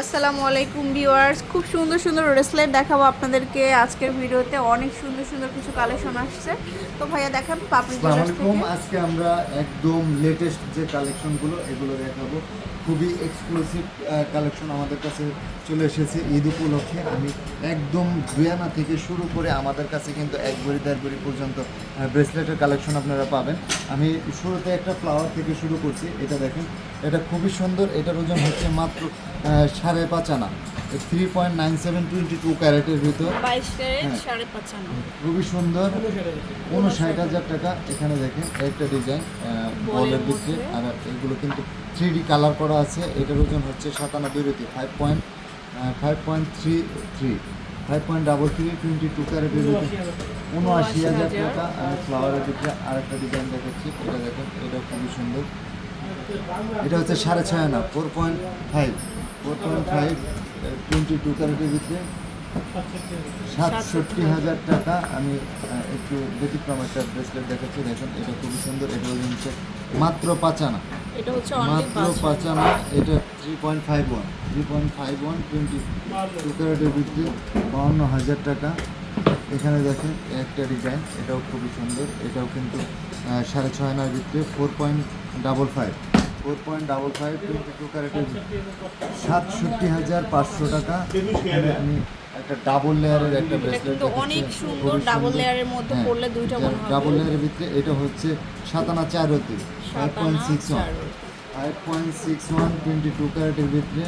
আসসালামু আলাইকুম ভিউয়ার্স। খুব সুন্দর সুন্দর ব্রেসলেট দেখাবো আপনাদেরকে। আজকের ভিডিওতে অনেক সুন্দর সুন্দর কিছু কালেকশন আসছে। তো ভাইয়া দেখান পাপড়ি আজকে আমরা একদম লেটেস্ট যে কালেকশনগুলো এগুলো দেখাবো। খুবই এক্সক্লুসিভ কালেকশন আমাদের কাছে চলে এসেছে ঈদ উপলক্ষে। আমি একদম দুয়ানা থেকে শুরু করে আমাদের কাছে কিন্তু এক বড়ি দেড় বড়ি পর্যন্ত ব্রেসলেটের কালেকশন আপনারা পাবেন। আমি শুরুতে একটা ফ্লাওয়ার থেকে শুরু করছি। এটা দেখেন এটা খুবই সুন্দর। এটার ওজন হচ্ছে মাত্র সাড়ে পাঁচ আনা। Three point nine seven twenty two ক্যারেটের ভিতর। হ্যাঁ। খুবই সুন্দর। উনষাট হাজার টাকা এখানে দেখেন একটা ডিজাইন বলের ভিতরে আর এগুলো কিন্তু থ্রি ডি কালার করা আছে। এটার ওজন হচ্ছে সাতানব্বই রুটি five point five point three three five point double three twenty two ক্যারেটের ভিতরে। উনআশি হাজার টাকা। আমি ফ্লাওয়ারের ভিতরে আরেকটা ডিজাইন দেখাচ্ছি। এটা দেখেন এটা খুবই সুন্দর। এটা হচ্ছে সাড়ে ছয় আনা four point five four point five twenty two ক্যারেটের ভিতরে। সাতষট্টি হাজার টাকা আমি একটু ব্যতিক্রম একটা ব্রেসলেট দেখাচ্ছি দেখেন এটা খুবই সুন্দর এটা হচ্ছে মাত্র পাঁচ আনা। মাত্র পাঁচ আনা। এটা three point five one three point five one twenty two ক্যারেটের ভিত্তি বাউন্ন হাজার টাকা। এখানে দেখেন একটা ডিজাইন এটাও খুবই সুন্দর এটাও কিন্তু সাড়ে ছয় আনার ভিতরে four point double five four point double five twenty two ক্যারেটের সাতষট্টি হাজার পাঁচশো টাকা। আমি একটা ডাবল লেয়ারের একটা ব্রেসলেট অনেক সুন্দর ডাবল লেয়ারের মধ্যে পড়লে দুইটা মনে হবে। ডাবল লেয়ারের ভিতরে এটা হচ্ছে সাতানা চার অতি five point six one five point six one twenty two ক্যারেটের ভিতরে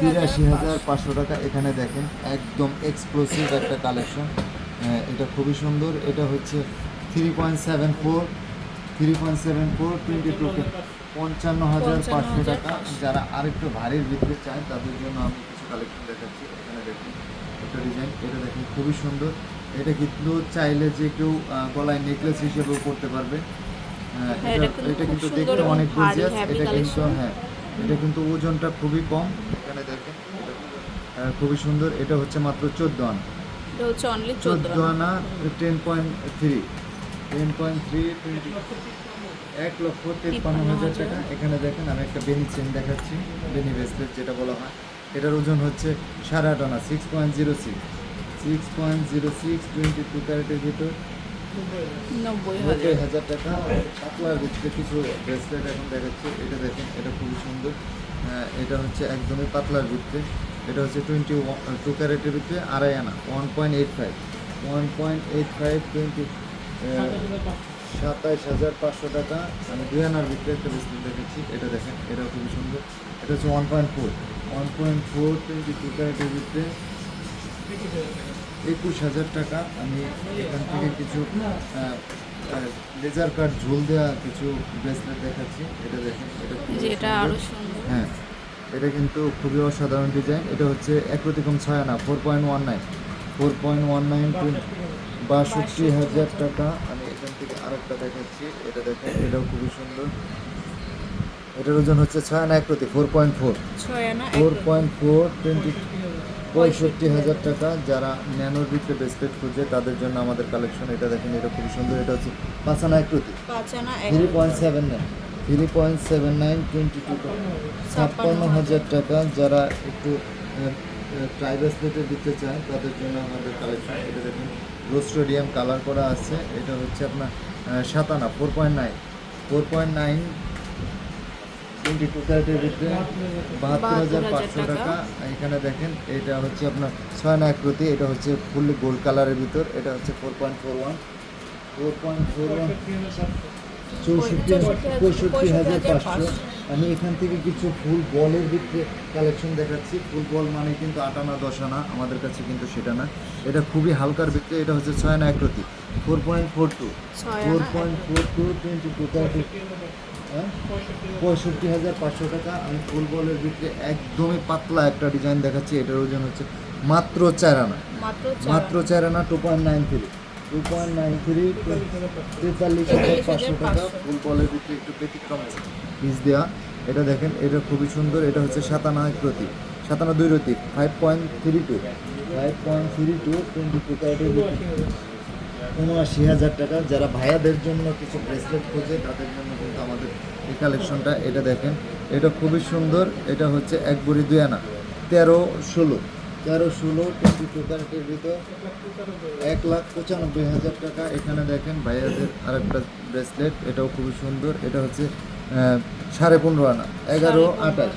তিরাশি হাজার হাজার পাঁচশো। টাকা। এখানে দেখেন একদম এক্সক্লুসিভ একটা কালেকশন এটা খুবই সুন্দর। এটা হচ্ছে three point seven four three point seven four twenty two পঞ্চান্ন হাজার পাঁচশো টাকা যারা আরেকটু ভারীর ভিতরে চায় তাদের জন্য আমি কিছু কালেকশন দেখাচ্ছি। এখানে দেখুন একটা ডিজাইন এটা দেখুন খুবই সুন্দর। এটা কিন্তু চাইলে যে কেউ গলায় নেকলেস হিসেবেও করতে পারবে। হ্যাঁ, এটা কিন্তু দেখতে অনেক গর্জিয়াস এটা কিন্তু হ্যাঁ এটা কিন্তু ওজনটা খুবই কম। এখানে দেখেন খুবই সুন্দর। এটা হচ্ছে মাত্র চোদ্দ আনা। চোদ্দ আনা। Ten point three ten point three twenty এক লক্ষ তেপ্পান্ন হাজার টাকা। এখানে দেখেন আমি একটা বেনি চেন দেখাচ্ছি বেনি ব্রেসলেট যেটা বলা হয়। এটার ওজন হচ্ছে সাড়ে আট আনা six point zero six six point zero six twenty two ক্যারেটের ভিতর। নব্বই হাজার। টাকা। পাতলার ভিতরে কিছু ব্রেসলেট এখন দেখাচ্ছি। এটা দেখেন এটা খুবই সুন্দর। এটা হচ্ছে একদমই পাতলার ভিতরে। এটা হচ্ছে টোয়েন্টি টু ক্যারেটের ভিতরে আড়াই আনা one point eight five one point eight five twenty সাতাইশ হাজার পাঁচশো টাকা। আমি দুই আনার ভিতরে একটা ব্রেসলেট দেখেছি এটা দেখেন এটাও খুবই সুন্দর। এটা হচ্ছে one point four one point four twenty two ক্যারেটের ভিতরে একুশ হাজার টাকা। আমি এখান থেকে কিছু লেজার কাট ঝুল দেওয়া কিছু ব্রেসলেট দেখাচ্ছি। এটা দেখেন এটা। হ্যাঁ এটা কিন্তু খুবই অসাধারণ ডিজাইন এটা হচ্ছে একরকম ছয় আনা four point one nine four point one nine বাষট্টি হাজার টাকা। আমি এখান থেকে আরেকটা দেখাচ্ছি। এটা দেখেন এটাও খুবই সুন্দর। এটার ওজন হচ্ছে ছয় আনা একরতি ফোর পয়েন্ট ফোর এক ফোর পয়েন্ট ফোর টোয়েন্টি পঁয়ষট্টি হাজার টাকা। যারা ন্যানোর ভিতরে ব্রেসলেট খুঁজে তাদের জন্য আমাদের কালেকশন এটা দেখেন এটা খুবই সুন্দর। এটা হচ্ছে পাঁচ আনা এক three point seven nine three point seven nine twenty two ছাপ্পান্ন হাজার। টাকা। যারা একটু ট্রাই ব্রেসলেটে দিতে চায় তাদের জন্য আমাদের কালেকশন এটা দেখুন। রোস্টোডিয়াম কালার করা আছে। এটা হচ্ছে আপনার সাতানা four point nine four point nine twenty two ক্যারেটের ভিতরে বাহাত্তর হাজার পাঁচশো টাকা। এখানে দেখেন এটা হচ্ছে আপনার ছয় না প্রতি এটা হচ্ছে ফুল গোল্ড কালারের ভিতর। এটা হচ্ছে four point four one four point four one চৌষট্টি পঁয়ষট্টি হাজার পাঁচশো। আমি এখান থেকে কিছু ফুল বলের ভিতরে কালেকশন দেখাচ্ছি। ফুল বল মানে কিন্তু আটানা দশানা আমাদের কাছে কিন্তু সেটা না। এটা খুবই হালকার ভিতরে এটা হচ্ছে ছয় না একরতি four point four two four point four two twenty two thirty পঁয়ষট্টি হাজার পাঁচশো টাকা। আমি ফুল বলের ভিতরে একদমই পাতলা একটা ডিজাইন দেখাচ্ছি। এটার ওজন হচ্ছে মাত্র চার আনা। মাত্র মাত্র চার আনা two point nine three two point nine three তেতাল্লিশ হাজার পাঁচশো টাকা। ফুল বলের ভিতরে একটু ব্যতিক্রম পিস দেওয়া এটা দেখেন এটা খুবই সুন্দর। এটা হচ্ছে সাতানা এক প্রতি সাতানা দুই রতি five point three two five point three two twenty two উনআশি হাজার টাকা। যারা ভাইয়াদের জন্য কিছু ব্রেসলেট খোঁজে তাদের জন্য কিন্তু আমাদের এই কালেকশনটা এটা দেখেন এটা খুবই সুন্দর। এটা হচ্ছে এক বড়ি দুই আনা। তেরো ষোলো। তেরো ষোলো টোয়েন্টি টু ক্যারেটের ভিতর এক লাখ পঁচানব্বই হাজার টাকা। এখানে দেখেন ভাইয়াদের আরেকটা ব্রেসলেট এটাও খুবই সুন্দর। এটা হচ্ছে সাড়ে পনেরো আনা এগারো আঠাশ।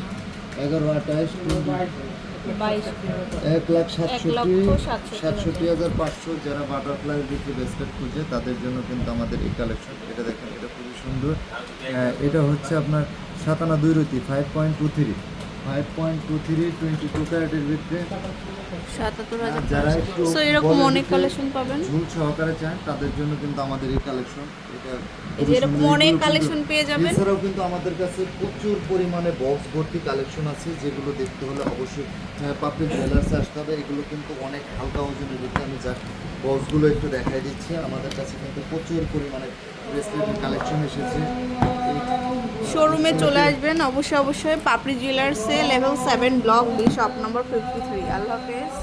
এগারো আঠাশ এক লাখ সাতষট্টি সাতষট্টি হাজার। পাঁচশো যারা বাটারফ্লাই ভিত্তি ব্রেসলেট খুঁজে তাদের জন্য কিন্তু আমাদের এই কালেকশন এটা দেখেন এটা খুবই সুন্দর। এটা হচ্ছে আপনার সাতানা দুই রতি five point two three five point two three twenty two ক্যারেটের ভিতরে। সাতাত্তর হাজার যারা একটু সো এরকম অনেক কালেকশন পাবেন? ঝুল সহকারে চান তাদের জন্য কিন্তু আমাদের এই কালেকশন এটা এরকম অনেক কালেকশন পেয়ে যাবেন। এছাড়াও কিন্তু আমাদের কাছে প্রচুর পরিমাণে বক্স ভর্তি কালেকশন আছে যেগুলো দেখতে হলে অবশ্যই জুয়েলার্সে আসতে হবে। এগুলো কিন্তু অনেক হালকা ওজনের ভিতরে আমি বক্সগুলো একটু দেখাই দিচ্ছি। আমাদের কাছে কিন্তু প্রচুর পরিমাণে ব্রেসলেটের কালেকশন এসেছে। শোরুমে চলে আসবেন, অবশ্যই অবশ্যই। Papri জুয়েলার্সে level seven block B shop নম্বর ফিফটি থ্রি আল্লাহ হাফেজ।